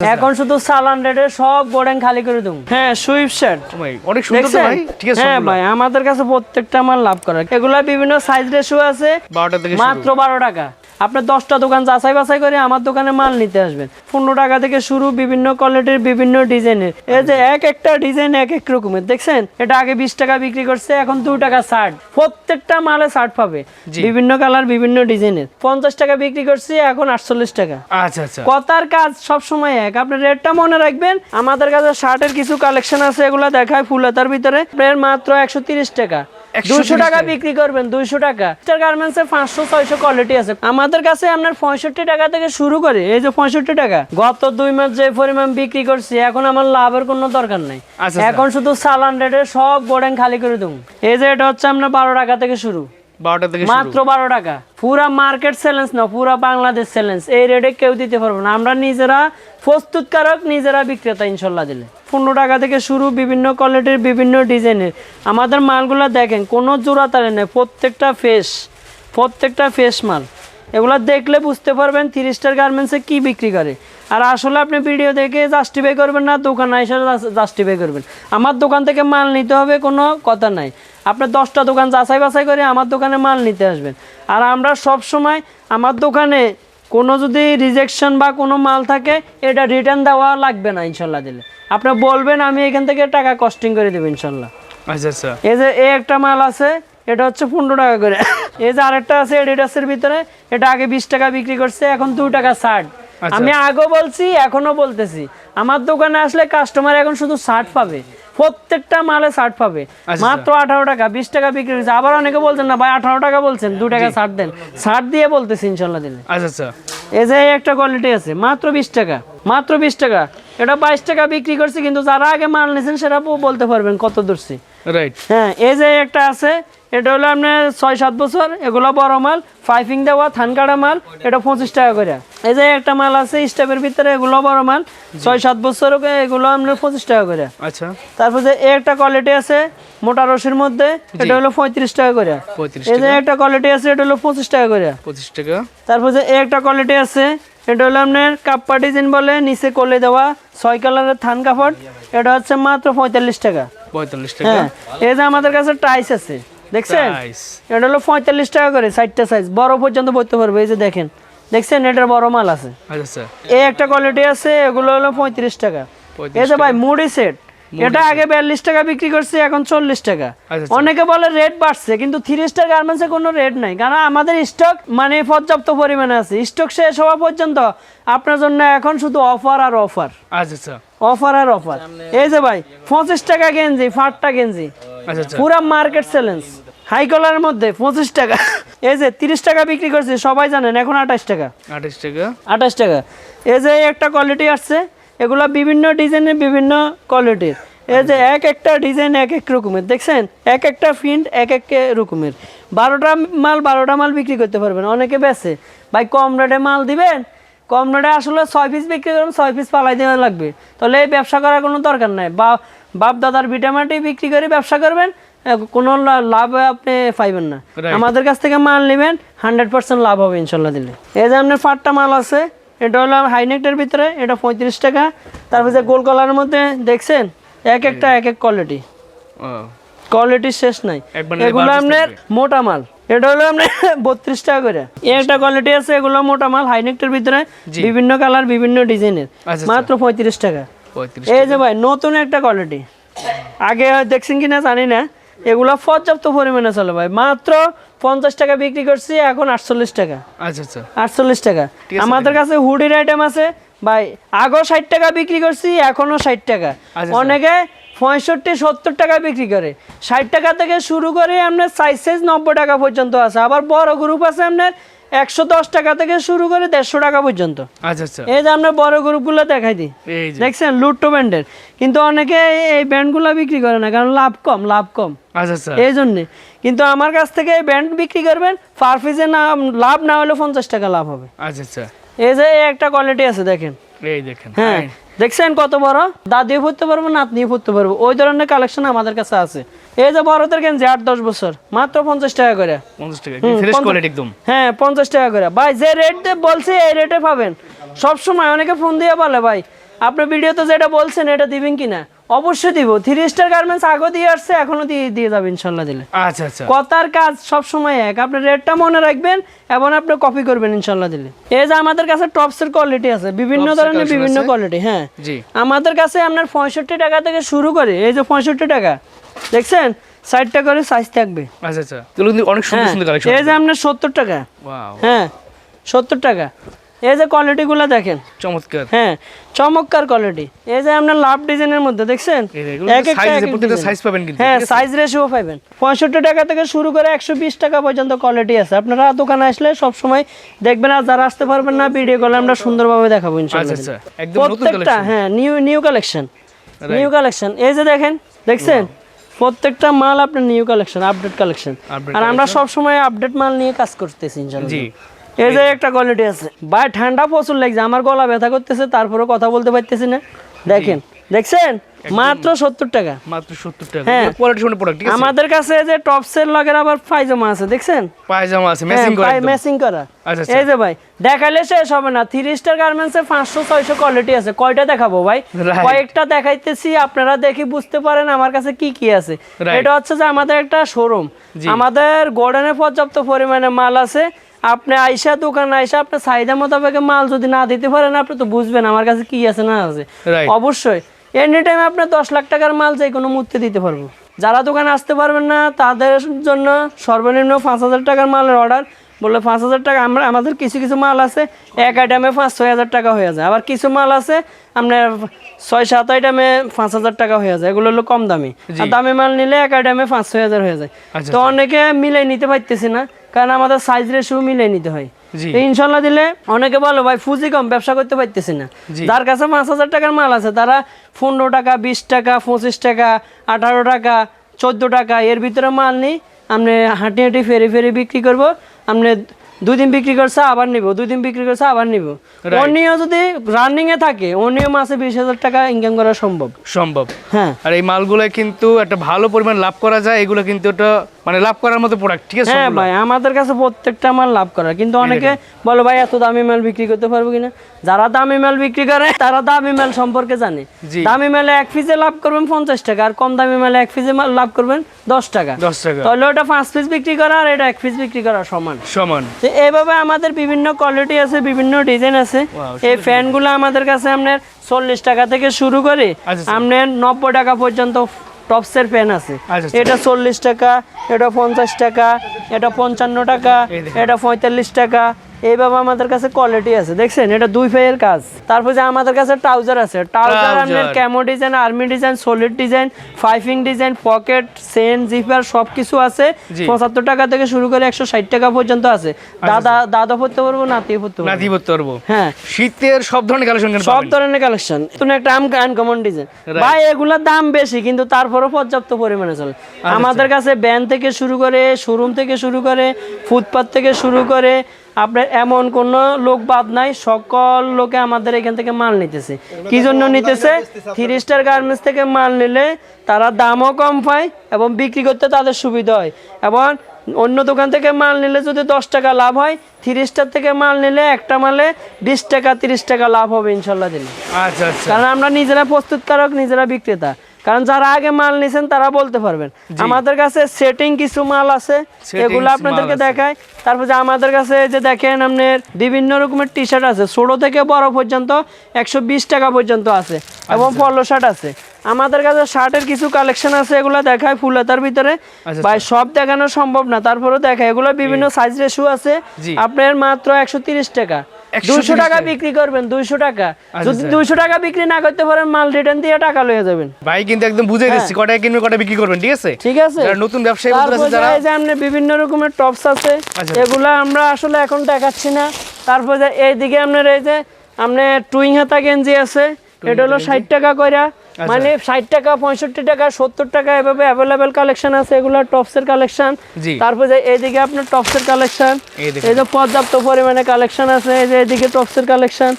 এখন শুধু সালান এর সব গোডেন খালি করে দেবো। হ্যাঁ সুইফট শার্ট ও ভাই, অনেক সুন্দর তো ভাই ঠিক আছে হ্যাঁ ভাই আমাদের কাছে প্রত্যেকটা আমার লাভ করা এগুলা বিভিন্ন সাইজ রেশিও আছে বারোটা থেকে মাত্র বারো টাকা। আপনি দশটা দোকান যাচাই বাছাই করে আমার দোকানে মাল নিতে আসবেন। পনেরো টাকা থেকে শুরু বিভিন্ন কোয়ালিটির বিভিন্ন ডিজাইনের। এই যে এক একটা ডিজাইন এক এক রকমের দেখছেন? এটা আগে বিশ টাকা বিক্রি করছে এখন দু টাকা ষাট। প্রত্যেকটা মালে ষাট পাবে। বিভিন্ন কালার বিভিন্ন ডিজাইনের। পঞ্চাশ টাকা বিক্রি করছি এখন আটচল্লিশ টাকা। আচ্ছা আচ্ছা। কথার কাজ সব সময় এক। আপনি রেটটা মনে রাখবেন আমাদের কাছে শার্টের কিছু কালেকশন আছে এগুলো দেখায় ফুলতার ভিতরে। আপনার মাত্র একশো তিরিশ টাকা। 130 দুইশো টাকা। বিক্রি করবেন দুইশো টাকা। গার্মেন্টসে পাঁচশো ছয়শো কোয়ালিটি আছে। আমাদের কাছে আপনার পঁয়ষট্টি টাকা থেকে শুরু করে এই যে পঁয়ষট্টি টাকা গত দুই মাস যে পরিমাণ বিক্রি করছি এখন আমার লাভের কোনো দরকার নাই। আচ্ছা, এখন শুধু সালান রেটে সব গোডেন খালি করে দেবো। এই যে এটা হচ্ছে আপনার বারো টাকা থেকে শুরু। বারোটা থেকে মাত্র বারো টাকা। পুরা মার্কেট চ্যালেঞ্জ না পুরা বাংলাদেশ চ্যালেঞ্জ এই রেটে কেউ দিতে পারব না। আমরা নিজেরা প্রস্তুতকারক নিজেরা বিক্রেতা ইনশাল্লাহ দিলে। পনেরো টাকা থেকে শুরু বিভিন্ন কোয়ালিটির বিভিন্ন ডিজাইনের আমাদের মালগুলো দেখেন, কোনো জোড়া তালে নেই, প্রত্যেকটা ফেস প্রত্যেকটা ফেস মাল। এগুলো দেখলে বুঝতে পারবেন থ্রি স্টার গার্মেন্টসে কী বিক্রি করে। আর আসলে আপনি ভিডিও দেখে জাস্টিফাই করবেন না, দোকান এসে জাস্টিফাই করবেন। আমার দোকান থেকে মাল নিতে হবে কোনো কথা নাই। আপনার দশটা দোকান যাচাই বাছাই করে আমার দোকানে মাল নিতে আসবেন। আর আমরা সব সময় আমার দোকানে কোনো যদি রিজেকশন বা কোনো মাল থাকে এটা রিটার্ন দেওয়া লাগবে না ইনশাল্লাহ দিলে। আপনি বলবেন আমি এখান থেকে টাকা কস্টিং করে দেবো ইনশাল্লাহ। আচ্ছা আচ্ছা। এই যে এই একটা মাল আছে এটা হচ্ছে পনেরো টাকা করে। এই যে আরেকটা আছে এডিডাসের ভিতরে এটা আগে বিশ টাকা বিক্রি করছে এখন দু টাকা ষাট। আচ্ছা। আমি আগেও বলছি এখনও বলতেছি। আমার দোকানে আসলে কাস্টমার এখন শুধু ষাট পাবে। প্রত্যেকটা মালে ষাট পাবে। আচ্ছা। মাত্র আঠারো টাকা বিশ টাকা বিক্রি হয়েছে। আবার অনেকে বলছেন না ভাই আঠারো টাকা বলছেন দু টাকা ছাড় দেন। ছাড় দিয়ে বলতেছি ইনশাল্লাহ দিলে আচ্ছা আচ্ছা। এই যে একটা কোয়ালিটি আছে মাত্র বিশ টাকা। মাত্র বিশ টাকা। এটা বাইশ টাকা বিক্রি করছে কিন্তু যারা আগে মাল নিয়েছেন সেটা বলতে পারবেন কত দূরছি। রাইট হ্যাঁ এই যে একটা আছে এটা হলো আপনার ছয় সাত বছর এগুলো বড় মাল পাইপিং দেওয়া থান কাটা মাল এটা পঁচিশ টাকা করে। এই যে একটা মাল আছে স্টেপের ভিতরে এগুলো বড় মাল ছয় সাত বছর এগুলো আপনার পঁচিশ টাকা করে। আচ্ছা। তারপর যে একটা কোয়ালিটি আছে মোটা রশির মধ্যে এটা হলো পঁয়ত্রিশ টাকা করে। এই যে একটা কোয়ালিটি আছে এটা হলো পঁচিশ টাকা করে। পঁচিশ টাকা। তারপর যে একটা কোয়ালিটি আছে এটা হলো আপনার কাপ্পা ডিজাইন বলে নিচে কলে দেওয়া ছয় কালারের থান কাপড়। এটা হচ্ছে মাত্র পঁয়তাল্লিশ টাকা। পঁয়তাল্লিশ টাকা? হ্যাঁ এই যে আমাদের কাছে টাইস আছে দেখছেন? এটা হলো পঁয়তাল্লিশ টাকা করে চারটা সাইজ বড় পর্যন্ত পড়তে পারবে এই যে দেখেন। দেখছেন এটার বড় মাল আছে। আচ্ছা আচ্ছা। এই একটা কোয়ালিটি আছে এগুলো হলো পঁয়ত্রিশ টাকা। এই যে ভাই মুডি সেট এটা আগে বিয়াল্লিশ টাকা বিক্রি করছে এখন চল্লিশ টাকা। আচ্ছা, আচ্ছা। অনেকে বলে রেট বাড়ছে কিন্তু থ্রি স্টার গার্মেন্টসে কোনো রেট নাই। কারণ আমাদের স্টক মানে পর্যাপ্ত পরিমাণে আছে। স্টক শেষ হওয়া পর্যন্ত আপনার জন্য এখন শুধু অফার আর অফার আচ্ছা অফার আর অফার এই যে ভাই পঁচিশ টাকা গেঞ্জি ফাটটা গেঞ্জি। পুরা মার্কেট চ্যালেঞ্জ হাই কলারের মধ্যে পঁচিশ টাকা। এই যে তিরিশ টাকা বিক্রি করছে সবাই জানেন এখন আঠাশ টাকা। আঠাশ টাকা। আঠাশ টাকা। এই যে একটা কোয়ালিটি আসছে। এগুলো বিভিন্ন ডিজাইনের বিভিন্ন কোয়ালিটির এই যে এক একটা ডিজাইন এক এক রকমের দেখছেন? এক একটা প্রিন্ট এক এক রকমের। বারোটা মাল বারোটা মাল বিক্রি করতে পারবেন অনেকে বেছে ভাই কম রেটে মাল দিবেন? কম রেটে আসলে ছয় পিস বিক্রি করবেন ছয় পিস পালাই দেওয়া লাগবে। তাহলে এই ব্যবসা করার কোনো দরকার নাই। বা বাপ দাদার ভিটামাটি বিক্রি করে ব্যবসা করবেন কোনো লাভ আপনি পাইবেন না। আমাদের কাছ থেকে মাল নেবেন হান্ড্রেড পার্সেন্ট লাভ হবে ইনশাল্লাহ দিলে। এই যে আপনার ফাটটা মাল আছে এটা হলো হাইনেকটার ভিতরে এটা পঁয়ত্রিশ টাকা। তারপর যে গোল কলারের মধ্যে দেখছেন? এক একটা এক এক কোয়ালিটি কোয়ালিটি শেষ নাই। এগুলো আপনার মোটা মাল। এটা হলো আপনার বত্রিশ টাকা করে। এই একটা কোয়ালিটি আছে এগুলো মোটা মাল হাইনেকটার ভিতরে। বিভিন্ন কালার বিভিন্ন ডিজাইনের আচ্ছা, মাত্র পঁয়ত্রিশ টাকা। এই যে ভাই নতুন একটা কোয়ালিটি আগে দেখছেন কিনা জানি না। এগুলো পর্যাপ্ত পরিমাণে চলে ভাই। মাত্র পঞ্চাশ টাকা বিক্রি করছি এখন আটচল্লিশ টাকা। আচ্ছা আচ্ছা। আটচল্লিশ টাকা। আমাদের কাছে হুডির আইটেম আছে। ভাই আগেও ষাট টাকা বিক্রি করছি এখনও ষাট টাকা। আচ্ছা। অনেকে পঁয়ষট্টি সত্তর টাকা বিক্রি করে। ষাট টাকা থেকে শুরু করে আপনার সাইজ সাইজ নব্বই টাকা পর্যন্ত আছে। আবার বড় গ্রুপ আছে আপনার একশো দশ টাকা থেকে শুরু করে দেড়শো টাকা পর্যন্ত। আচ্ছা আচ্ছা। এই যে আমরা বড় গ্রুপগুলো দেখাই দিই। দেখছেন লুট্টো ব্যান্ডের। কিন্তু অনেকে এই ব্যান্ডগুলো বিক্রি করে না কারণ লাভ কম লাভ কম। আচ্ছা আচ্ছা। এই জন্যে। কিন্তু আমার কাছ থেকে এই ব্যান্ড বিক্রি করবেন পার পিসে না লাভ না হলে পঞ্চাশ টাকা লাভ হবে। আচ্ছা আচ্ছা। এই যে একটা কোয়ালিটি আছে দেখেন। এই দেখেন। হ্যাঁ দেখছেন কত বড়? দাদিও পড়তে পারব নাতনিও পড়তে পারব। ওই ধরনের কালেকশন আমাদের কাছে আছে। এই যে বড়দের গেঞ্জি আট দশ বছর। মাত্র পঞ্চাশ টাকা করে। হ্যাঁ পঞ্চাশ টাকা করে। ভাই যে রেট বলছে এই রেটে পাবেন। সবসময় অনেকে ফোন দিয়ে বলে ভাই আপনার ভিডিওতে যেটা বলছেন এটা দিবেন কিনা? অবশ্যই দিব। থ্রি স্টার গার্মেন্টস আগে দিয়ে আসছে এখনও দিয়ে দিয়ে যাবে ইনশাল্লাহ দিলে। আচ্ছা আচ্ছা। কথার কাজ সব সময় এক। আপনি রেটটা মনে রাখবেন এবং আপনি কপি করবেন ইনশাল্লাহ দিলে। এই যে আমাদের কাছে টপসের কোয়ালিটি আছে বিভিন্ন ধরনের বিভিন্ন কোয়ালিটি হ্যাঁ। জি। আমাদের কাছে আপনার পঁয়ষট্টি টাকা থেকে শুরু করে এই যে পঁয়ষট্টি টাকা দেখছেন? ষাটটা করে সাইজ থাকবে। আচ্ছা আচ্ছা। অনেক সুন্দর হ্যাঁ। সুন্দর কালেকশন এই যে আপনার সত্তর টাকা। ওয়াও হ্যাঁ সত্তর টাকা। এই যে কোয়ালিটিগুলো দেখেন। চমৎকার। হ্যাঁ চমৎকার কোয়ালিটি এই যে আপনার লাভ ডিজাইনের মধ্যে দেখছেন? পাবেন হ্যাঁ সাইজ রেশিও পাবেন। পঁয়ষট্টি টাকা থেকে শুরু করে একশো বিশ টাকা পর্যন্ত কোয়ালিটি আছে। আপনারা দোকানে আসলে সব সময় দেখবেন আর যারা আসতে পারবেন না ভিডিও কলে আমরা সুন্দরভাবে দেখাবো ইনশাআল্লাহ। আচ্ছা, আচ্ছা। প্রত্যেকটা হ্যাঁ new new collection new collection এই যে দেখেন দেখছেন? প্রত্যেকটা মাল আপনার নিউ কালেকশন আপডেট কালেকশন আর আমরা সব সময় আপডেট মাল নিয়ে কাজ করতেছি ইনশাআল্লাহ। এই যে একটা কোয়ালিটি আছে। ভাই ঠান্ডা প্রচুর লাগছে আমার গলা ব্যথা করতেছে তারপরে কথা বলতে পারতেছি না। দেখেন দেখছেন? মাত্র সত্তর টাকা। মাত্র সত্তর টাকা। হ্যাঁ। কোয়ালিটি সম্পূর্ণ প্রোডাক্ট আমাদের কাছে যে টপসের লগের আবার পায়জামা আছে দেখছেন? পায়জামা আছে ম্যাচিং করা। ম্যাচিং করা। আচ্ছা, আচ্ছা। এই যে ভাই দেখালে শেষ হবে না। থ্রি স্টার গার্মেন্টসে পাঁচশো ছয়শো কোয়ালিটি আছে। কয়টা দেখাবো ভাই? কয়েকটা দেখাইতেছি আপনারা দেখি বুঝতে পারেন আমার কাছে কি কি আছে। এটা হচ্ছে যে আমাদের একটা শোরুম আমাদের গোডানে পর্যাপ্ত পরিমাণে মাল আছে। আপনি আইসা দোকানে আইসা আপনার চাহিদা মোতাবেক মাল যদি না দিতে পারেন আপনি তো বুঝবেন আমার কাছে কি আছে না আছে। অবশ্যই এনি টাইম আপনার দশ লাখ টাকার মাল যে কোনো মুহূর্তে দিতে পারব। যারা দোকানে আসতে পারবেন না তাদের জন্য সর্বনিম্ন পাঁচ হাজার টাকার মালের অর্ডার বললে পাঁচ হাজার টাকা আমরা আমাদের কিছু কিছু মাল আছে এক আইটেমে পাঁচ ছয় হাজার টাকা হয়ে যায়। আবার কিছু মাল আছে আপনার ছয় সাত আইটেমে পাঁচ হাজার টাকা হয়ে যায়। এগুলো হলো কম দামি। আর দামি মাল নিলে এক আইটেমে পাঁচ ছয় হাজার হয়ে যায়। আচ্ছা, তো অনেকে মিলাই নিতে পারতেছি না। কারণ আমাদের সাইজ রেশিও মিলে নিতে হয়। ইনশাল্লাহ দিলে অনেকে বলো ভাই ফুজি কম ব্যবসা করতে পারতেছি না। তার যার কাছে পাঁচ হাজার টাকার মাল আছে তারা পনেরো টাকা বিশ টাকা পঁচিশ টাকা আঠারো টাকা চোদ্দ টাকা এর ভিতরে মাল নিই। আপনি হাঁটি হাঁটি ফেরি ফেরি বিক্রি করব। আপনি দুই দিন বিক্রি করছে আবার নিব। দুই দিন বিক্রি করছে আবার নিব। অনিও যদি রানিং এ থাকে অনিও মাসে বিশ হাজার টাকা ইনকাম করা সম্ভব। সম্ভব। হ্যাঁ। আর এই মালগুলো কিন্তু একটা ভালো পরিমাণ লাভ করা যায় এগুলো কিন্তু একটা মানে লাভ করার মতো প্রোডাক্ট ঠিক আছে হ্যাঁ ভাই আমাদের কাছে প্রত্যেকটা মাল লাভ করার। কিন্তু অনেকে বলে ভাই এত দামি মাল বিক্রি করতে পারব কিনা? যারা দামি মাল বিক্রি করে তারা দামি মাল সম্পর্কে জানে। দামি মালে এক পিসে লাভ করবেন পঞ্চাশ টাকা আর কম দামি মালে এক পিসে মাল লাভ করবেন দশ টাকা। দশ টাকা। তাহলে ওটা পাঁচ পিস বিক্রি করা আর এটা এক পিস বিক্রি করা সমান। সমান। তো এইভাবে আমাদের বিভিন্ন কোয়ালিটি আছে বিভিন্ন ডিজাইন আছে এই ফ্যানগুলো আমাদের কাছে আপনার চল্লিশ টাকা থেকে শুরু করে আচ্ছা, আচ্ছা। আপনার নব্বই টাকা পর্যন্ত টপসের ফ্যান আছে আচ্ছা। এটা চল্লিশ টাকা এটা পঞ্চাশ টাকা এটা পঞ্চান্ন টাকা এটা পঁয়তাল্লিশ টাকা এইভাবে আমাদের কাছে কোয়ালিটি আছে দেখছেন? এটা দুই ফেয়ের কাজ। তারপর যে আমাদের কাছে ট্রাউজার আছে ট্রাউজার। আপনার camo design army design solid design ফাইফিং design pocket সেন জিপার সব কিছু আছে। পঁচাত্তর টাকা থেকে শুরু করে একশো ষাট টাকা পর্যন্ত আছে। দাদা দাদা পড়তে পারব নাতিও পড়তে নাতি করতে পারব। হ্যাঁ। শীতের সব ধরনের কালেকশন সব ধরনের কালেকশন তুমি একটা আম আনকমন ডিজাইন ভাই এগুলোর দাম বেশি কিন্তু তারপরও পর্যাপ্ত পরিমাণে চলে। আচ্ছা, আমাদের কাছে ব্যান থেকে শুরু করে শোরুম থেকে শুরু করে ফুটপাথ থেকে শুরু করে আপনার এমন কোন লোক বাদ নাই সকল লোকে আমাদের এখান থেকে মাল নিতেছে। কি জন্য নিতেছে? থ্রি স্টার গার্মেন্টস থেকে মাল নিলে তারা দামও কম পায় এবং বিক্রি করতে তাদের সুবিধা হয়। এবং অন্য দোকান থেকে মাল নিলে যদি দশ টাকা লাভ হয় থ্রি স্টার থেকে মাল নিলে একটা মালে বিশ টাকা তিরিশ টাকা লাভ হবে ইনশাল্লাহ দিলে। আচ্ছা আচ্ছা। কারণ আমরা নিজেরা প্রস্তুতকারক নিজেরা বিক্রেতা। কারণ যারা আগে মাল নিছেন তারা বলতে পারবেন। আমাদের কাছে সেটিং কিছু মাল আছে এগুলো আপনাদেরকে দেখাই। দেখায় তারপর যে আমাদের কাছে যে দেখেন আপনার বিভিন্ন রকমের টি শার্ট আছে ছোট থেকে বড় পর্যন্ত একশো বিশ টাকা পর্যন্ত আছে এবং পলো শার্ট আছে। আমাদের কাছে শার্টের কিছু কালেকশন আছে এগুলো দেখায় ফুলতার ভিতরে। আচ্ছা, ভাই সব দেখানো সম্ভব না তারপরেও দেখায়। এগুলো বিভিন্ন সাইজ রেশু আছে। আপনার মাত্র একশো টাকা। 130 দুশো টাকা। বিক্রি করবেন দুইশো টাকা। আচ্ছা, যদি আচ্ছা। দুইশো টাকা বিক্রি না করতে পারেন মাল রিটার্ন দিয়ে টাকা লয়ে যাবেন। ভাই কিন্তু একদম বুঝে দিচ্ছি কটা কিনবে কটা বিক্রি করবেন ঠিক আছে? হ্যাঁ। ঠিক আছে। নতুন ব্যবসায়ী আছে তারপর যারা এই যে আপনার বিভিন্ন রকমের টপস আছে আচ্ছা। এগুলা আমরা আসলে এখন দেখাচ্ছি না। তারপর এইদিকে আপনার এই যে আপনার টুইং হাতা গেঞ্জি আছে। এটা হলো ষাট টাকা কইরা। আচ্ছা। মানে ষাট টাকা পঁয়ষট্টি টাকা সত্তর টাকা এভাবে অ্যাভেলেবেল কালেকশন আছে। এগুলো টপসের কালেকশন। তারপর যে এইদিকে আপনার টপসের কালেকশন এই যে পর্যাপ্ত পরিমাণে কালেকশন আছে এই যে এদিকে টপসের কালেকশন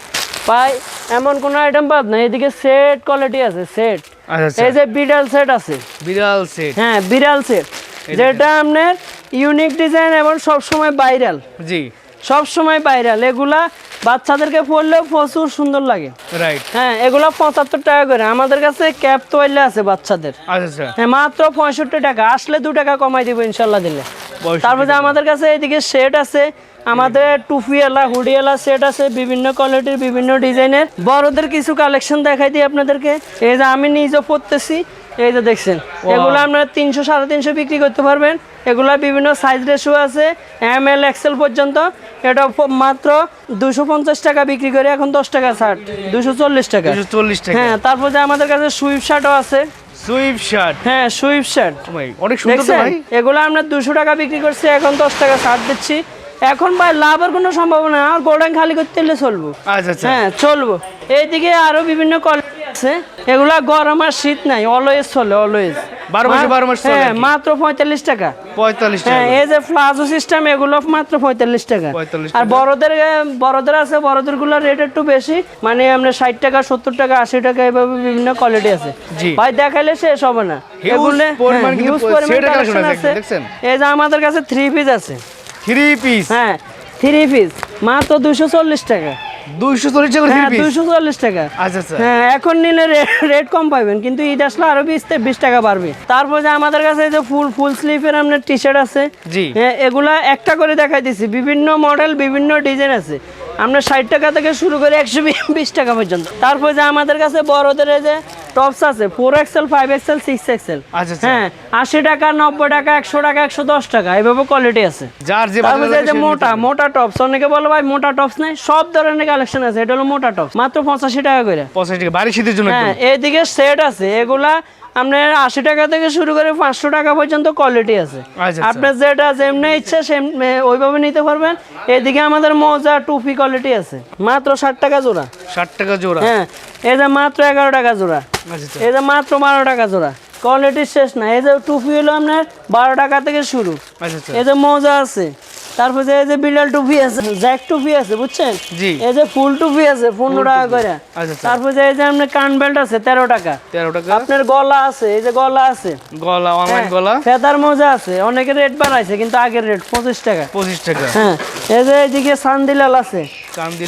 পাই এমন কোনো আইটেম বাদ না এদিকে সেট কোয়ালিটি আছে সেট আচ্ছা আচ্ছা। এই যে বিডাল সেট আছে। বিড়াল সেট হ্যাঁ বিড়াল সেট যেটা আপনার ইউনিক ডিজাইন এবং সব সময় ভাইরাল জি। সব সময় ভাইরাল এগুলা বাচ্চাদেরকে পরলেও প্রচুর সুন্দর লাগে। রাইট হ্যাঁ এগুলো পঁচাত্তর টাকা করে। আমাদের কাছে ক্যাপ তোয়াইলে আছে বাচ্চাদের। আচ্ছা আচ্ছা। হ্যাঁ মাত্র পঁয়ষট্টি টাকা। আসলে দু টাকা কমাই দিব ইনশাল্লাহ দিলে। তারপরে আমাদের কাছে এদিকে সেট আছে আমাদের টুপিওয়ালা হুডিওয়ালা সেট আছে বিভিন্ন কোয়ালিটির বিভিন্ন ডিজাইনের বড়দের কিছু কালেকশন দেখাই দিই আপনাদেরকে। এই যে আমি নিজে পরতেছি। এই যে দেখছেন এগুলো আপনারা তিনশো সাড়ে তিনশো বিক্রি করতে পারবেন। এগুলো বিভিন্ন সাইজ রেশু আছে এম এল এক্সেল পর্যন্ত। এটা মাত্র দুশো পঞ্চাশ টাকা বিক্রি করে এখন দশ টাকা ষাট দুশো চল্লিশ টাকা। চল্লিশ টাকা। হ্যাঁ তারপর যে আমাদের কাছে সুইফট শার্টও আছে। শার্ট হ্যাঁ শার্ট অনেক সুন্দর ভাই। এগুলো আমরা দুশো টাকা বিক্রি করছি এখন দশ টাকা দিচ্ছি। এখন ভাই লাভের কোনো সম্ভাবনা আর গোডাউন খালি করতে হলে চলবো। আচ্ছা আচ্ছা। হ্যাঁ চলবো। এইদিকে আরও বিভিন্ন কোয়ালিটি আছে? এগুলা গরম আর শীত নাই অলওয়েজ চলে অলওয়েজ বারো মাসে বারো মাস চলে হ্যাঁ মাত্র পঁয়তাল্লিশ টাকা। পঁয়তাল্লিশ হ্যাঁ টাকা এই যে প্লাজো সিস্টেম এগুলো মাত্র পঁয়তাল্লিশ টাকা। আর বড়দের বড়দের আছে বড়দেরগুলো রেট একটু বেশি। মানে আমরা ষাট টাকা সত্তর টাকা আশি টাকা এভাবে বিভিন্ন কোয়ালিটি আছে। ভাই দেখাইলে শেষ হবে না। এগুলো আছে। এই যে আমাদের কাছে থ্রি পিস আছে। থ্রি পিস হ্যাঁ থ্রি পিস মাত্র দুশো চল্লিশ টাকা। টাকা হ্যাঁ টাকা। আচ্ছা আচ্ছা। হ্যাঁ এখন নিলে রেট কম পাবেন কিন্তু ঈদ আসলে আরও বিশ থেকে বিশ টাকা বাড়বে। তারপর যে আমাদের কাছে যে ফুল ফুল স্লিভের আপনার টি শার্ট আছে জি। হ্যাঁ এগুলা একটা করে দেখাই দিছি। বিভিন্ন মডেল বিভিন্ন ডিজাইন আছে। আমরা ষাট টাকা থেকে শুরু করে একশো বিশ টাকা পর্যন্ত। তারপর যে আমাদের কাছে বড়দের যে টপস আছে four XL five XL six XL হ্যাঁ আশি টাকা নব্বই টাকা একশো টাকা একশো দশ টাকা এভাবে কোয়ালিটি আছে। যার যে মোটা মোটা টপস অনেকে বলো ভাই মোটা টপস নাই সব ধরনের কালেকশন আছে এটা হলো মোটা টপস মাত্র পঁচাশি টাকা করে। পঁচাশি টাকা বাড়ি শীতের জন্য হ্যাঁ এইদিকে সেট আছে এগুলা আপনার আশি টাকা থেকে শুরু করে পাঁচশো টাকা পর্যন্ত কোয়ালিটি আছে। আচ্ছা, আচ্ছা। আপনার যেটা যেমনি ইচ্ছা ওইভাবে নিতে পারবেন। এদিকে আমাদের মোজা টুপি কোয়ালিটি আছে। মাত্র ষাট টাকা জোড়া। ষাট টাকা জোড়া। হ্যাঁ এই যে মাত্র এগারো টাকা জোড়া। আচ্ছা এই যে মাত্র বারো টাকা জোড়া। কোয়ালিটি শেষ না। এই যে টুপি হলো আপনার বারো টাকা থেকে শুরু। এই যে মোজা আছে। তারপর যে এই যে বিড়াল টুপি আছে জ্যাক টুপি আছে বুঝছেন? জি। এই যে ফুল টুপি আছে পনেরো টাকা করে। আচ্ছা আচ্ছা। তারপর যে এই যে আপনার কান বেল্ট আছে তেরো টাকা। তেরো টাকা। আপনার গলা আছে এই যে গলা আছে। গলা অনলাইন গলা। ফেদার মোজা আছে অনেকের রেট বাড়াইছে কিন্তু আগের রেট পঁচিশ টাকা। পঁচিশ টাকা। হ্যাঁ এই যে এইদিকে সান্দিলাল আছে।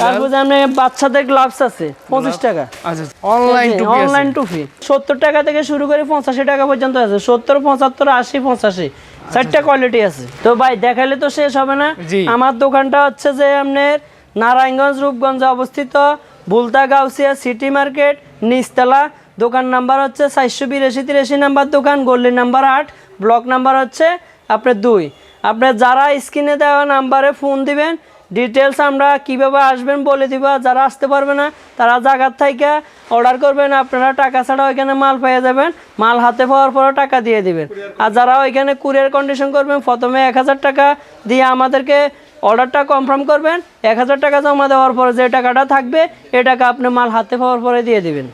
তারপর যে আপনার বাচ্চাদের গ্লাভস আছে পঁচিশ টাকা। আচ্ছা অনলাইন অনলাইন টুপি। সত্তর টাকা থেকে শুরু করে পঁচাশি টাকা পর্যন্ত আছে। সত্তর পঁচাত্তর আশি পঁচাশি। চারটা কোয়ালিটি আছে। তো ভাই দেখালে তো শেষ হবে না। আমার দোকানটা হচ্ছে যে আপনার নারায়ণগঞ্জ রূপগঞ্জে অবস্থিত বুলতা গাউসিয়া সিটি মার্কেট নিচতলা। দোকান নাম্বার হচ্ছে চারশো বিরাশি তিরাশি নাম্বার দোকান গল্লি নাম্বার আট ব্লক নাম্বার হচ্ছে আপনার দুই। আপনার যারা স্ক্রিনে দেওয়া নাম্বারে ফোন দিবেন ডিটেলস আমরা কীভাবে আসবেন বলে দিব যারা আসতে পারবে না, তারা জায়গার থেকে অর্ডার করবেন, আপনারা টাকা ছাড়া ওইখানে মাল পেয়ে যাবেন, মাল হাতে পাওয়ার পরে টাকা দিয়ে দিবেন। আর যারা ওইখানে কুরিয়ার কন্ডিশন করবেন, প্রথমে এক হাজার টাকা দিয়ে আমাদেরকে অর্ডারটা কনফার্ম করবেন, এক হাজার টাকা জমা দেওয়ার পরে যে টাকাটা থাকবে এই টাকা আপনি মাল হাতে পাওয়ার পরে দিয়ে দিবেন।